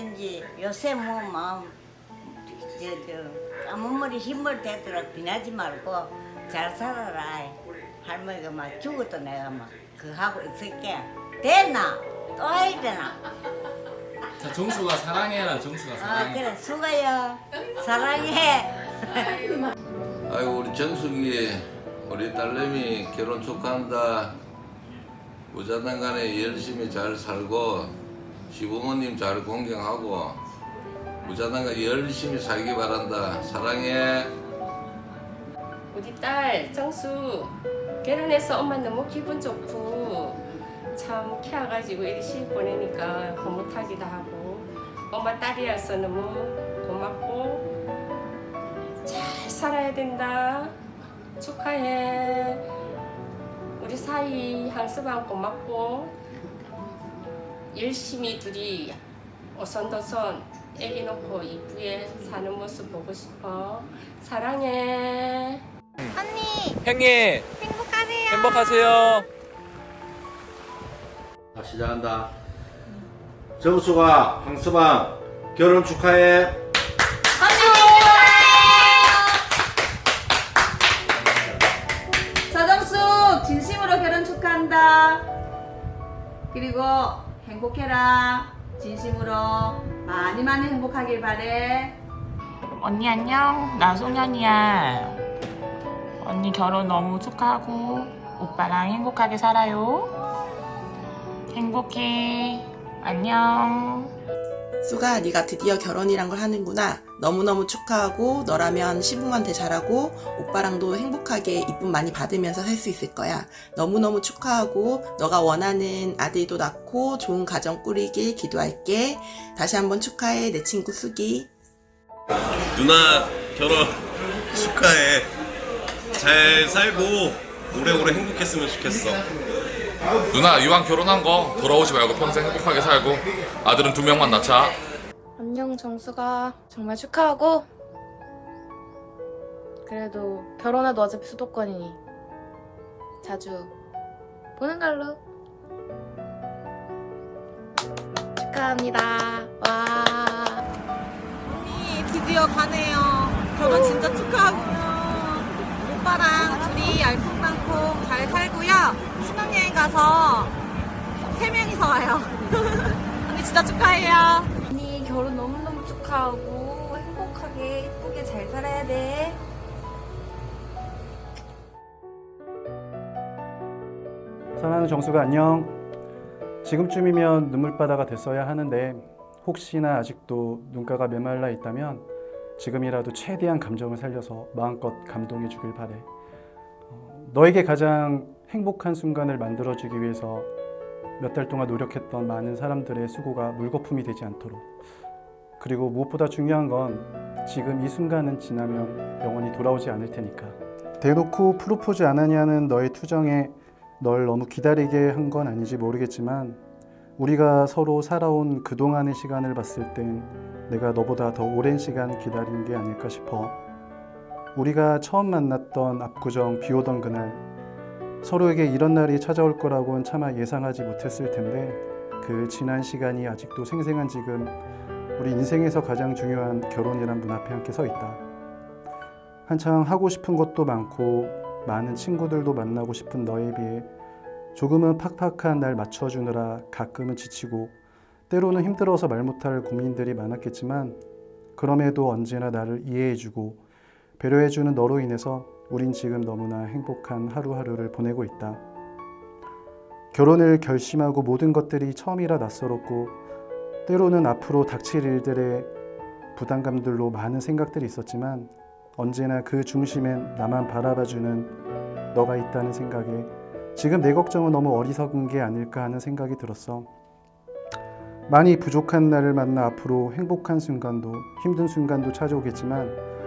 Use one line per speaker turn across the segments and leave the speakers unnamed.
어쩌든지 요새 뭐 마음 저 저 까만 머리 흰머리 되도록 비나지 말고 잘 살아라. 할머니가 막 죽어도 내가 막 그 하고 있을게. 됐나? 또 해야 되나?
자 정수가 사랑해라 정수가
아
사랑해.
그래. 수가야 사랑해.
아이고 우리 정숙이 우리 딸내미 결혼 축하한다. 부자단 간에 열심히 잘 살고 시부모님 잘 공경하고 부자단간 열심히 살기 바란다. 사랑해.
우리 딸 정수 결혼해서 엄마 너무 기분 좋고 참 키워가지고 이리 시집 보내니까 흐뭇하기도 하고 엄마 딸이어서 너무 고맙고 잘 살아야 된다 축하해 우리 사이 향수방 고맙고 열심히 둘이 오선도선 애기 놓고 이쁘게 사는 모습 보고 싶어. 사랑해.
형님 행복하세요. 행복하세요.
자, 시작한다. 정수가 황서방 결혼 축하해.
서정숙 진심으로 결혼 축하한다. 그리고 행복해라. 진심으로 많이 많이 행복하길 바래.
언니 안녕. 나 소년이야. 언니 결혼 너무 축하하고 오빠랑 행복하게 살아요. 행복해. 안녕
수가 네가 드디어 결혼이란 걸 하는구나. 너무너무 축하하고 너라면 시부모한테 잘하고 오빠랑도 행복하게 이쁨 많이 받으면서 살 수 있을 거야. 너무너무 축하하고 너가 원하는 아들도 낳고 좋은 가정 꾸리길 기도할게. 다시 한번 축하해 내 친구 수기.
누나 결혼 축하해. 잘 살고 오래오래 행복했으면 좋겠어.
누나 이왕 결혼한 거 돌아오지 말고 평생 행복하게 살고 아들은 두 명만 낳자.
안녕 정수가 정말 축하하고 그래도 결혼해도 어차피 수도권이니 자주 보는 걸로 축하합니다 와
언니 드디어 가네요. 결혼 진짜 축하하고요. 오빠랑 둘이 알콩달콩 잘 살고요. 신혼여행 가서 세 명이서 와요. 언니 진짜 축하해요.
언니 결혼 너무너무 축하하고 행복하게 예쁘게 잘 살아야 돼
사랑하는 정수가 안녕. 지금쯤이면 눈물바다가 됐어야 하는데 혹시나 아직도 눈가가 메말라 있다면 지금이라도 최대한 감정을 살려서 마음껏 감동해 주길 바래. 어, 너에게 가장 행복한 순간을 만들어주기 위해서 몇 달 동안 노력했던 많은 사람들의 수고가 물거품이 되지 않도록. 그리고 무엇보다 중요한 건 지금 이 순간은 지나면 영원히 돌아오지 않을 테니까. 대놓고 프로포즈 안 하냐는 너의 투정에 널 너무 기다리게 한 건 아닌지 모르겠지만 우리가 서로 살아온 그동안의 시간을 봤을 땐 내가 너보다 더 오랜 시간 기다린 게 아닐까 싶어. 우리가 처음 만났던 압구정 비 오던 그날 서로에게 이런 날이 찾아올 거라고는 차마 예상하지 못했을 텐데 그 지난 시간이 아직도 생생한 지금 우리 인생에서 가장 중요한 결혼이란 문 앞에 함께 서 있다. 한창 하고 싶은 것도 많고 많은 친구들도 만나고 싶은 너에 비해 조금은 팍팍한 날 맞춰주느라 가끔은 지치고 때로는 힘들어서 말 못할 고민들이 많았겠지만 그럼에도 언제나 나를 이해해주고 배려해주는 너로 인해서 우린 지금 너무나 행복한 하루하루를 보내고 있다. 결혼을 결심하고 모든 것들이 처음이라 낯설었고 때로는 앞으로 닥칠 일들의 부담감들로 많은 생각들이 있었지만 언제나 그 중심엔 나만 바라봐주는 너가 있다는 생각에 지금 내 걱정은 너무 어리석은 게 아닐까 하는 생각이 들었어. 많이 부족한 나를 만나 앞으로 행복한 순간도 힘든 순간도 찾아오겠지만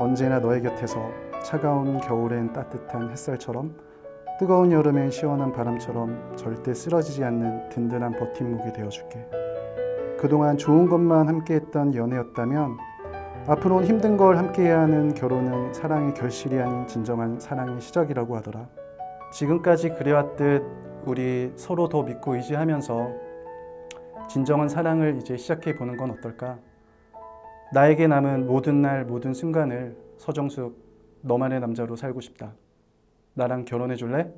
언제나 너의 곁에서 차가운 겨울엔 따뜻한 햇살처럼 뜨거운 여름엔 시원한 바람처럼 절대 쓰러지지 않는 든든한 버팀목이 되어줄게. 그동안 좋은 것만 함께했던 연애였다면 앞으로는 힘든 걸 함께해야 하는 결혼은 사랑의 결실이 아닌 진정한 사랑의 시작이라고 하더라. 지금까지 그래왔듯 우리 서로 더 믿고 의지하면서 진정한 사랑을 이제 시작해 보는 건 어떨까? 나에게 남은 모든 날 모든 순간을 서정숙 너만의 남자로 살고 싶다. 나랑 결혼해 줄래?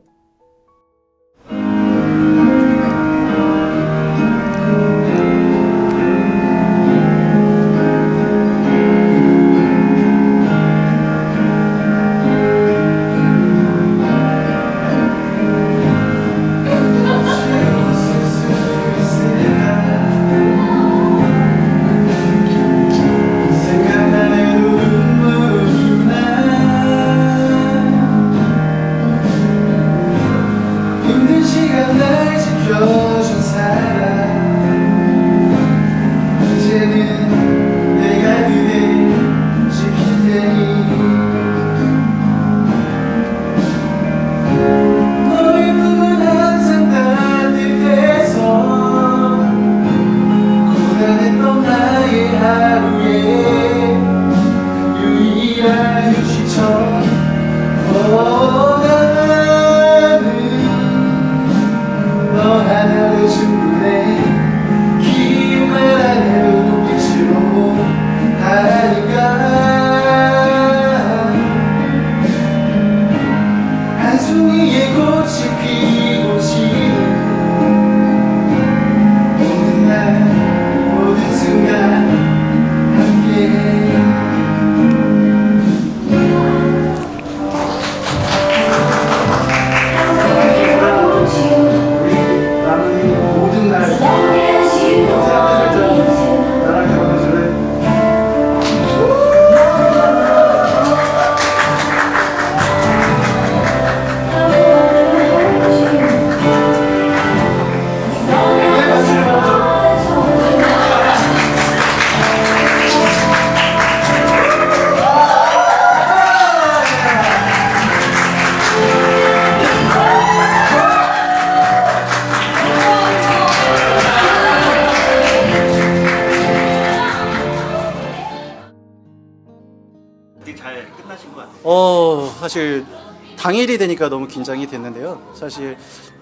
당일이 되니까 너무 긴장이 됐는데요. 사실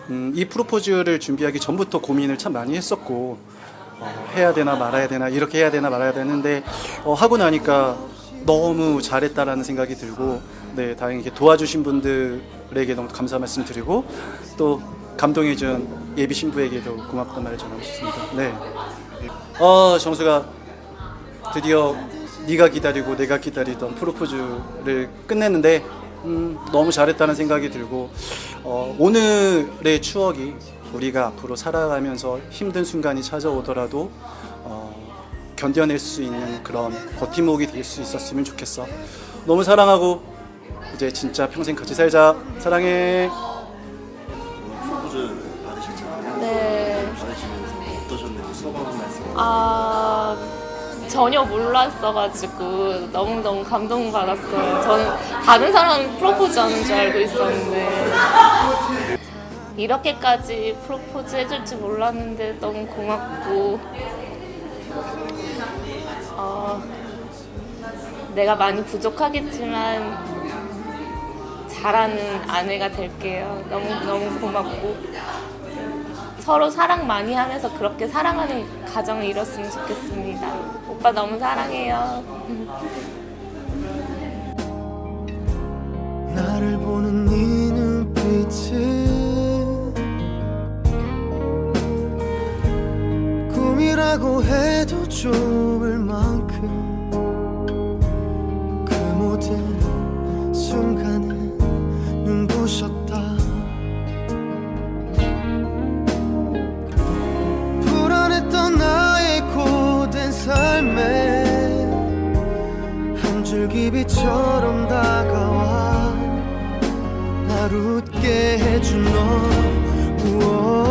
음, 이 프로포즈를 준비하기 전부터 고민을 참 많이 했었고 어, 해야 되나 말아야 되나 이렇게 해야 되나 말아야 되는데 어, 하고 나니까 너무 잘했다라는 생각이 들고 네 다행히 도와주신 분들에게 너무 감사 말씀 드리고 또 감동해준 예비 신부에게도 고맙다는 말을 전하고 싶습니다. 네. 어 정수가 드디어 네가 기다리고 내가 기다리던 프로포즈를 끝냈는데 음, 너무 잘했다는 생각이 들고 어, 오늘의 추억이 우리가 앞으로 살아가면서 힘든 순간이 찾아오더라도 어, 견뎌낼 수 있는 그런 버팀목이 될 수 있었으면 좋겠어. 너무 사랑하고 이제 진짜 평생 같이 살자. 사랑해.
프로포즈 받으셨잖아요.
네.
받으시면서 어떠셨는지 소감 한 말씀.
아 전혀 몰랐어가지고 너무너무 감동받았어요. 저는 다른 사람 프로포즈 하는 줄 알고 있었는데 이렇게까지 프로포즈 해줄 줄 몰랐는데 너무 고맙고 어, 내가 많이 부족하겠지만 잘하는 아내가 될게요. 너무 너무 고맙고 서로 사랑 많이 하면서 그렇게 사랑하는 가정을 이뤘으면 좋겠습니다. 오빠 너무 사랑해요.
나를 보는 네 눈빛은 꿈이라고 해도 좋을 만큼 줄기비처럼 다가와 날 웃게 해준 너. 우와,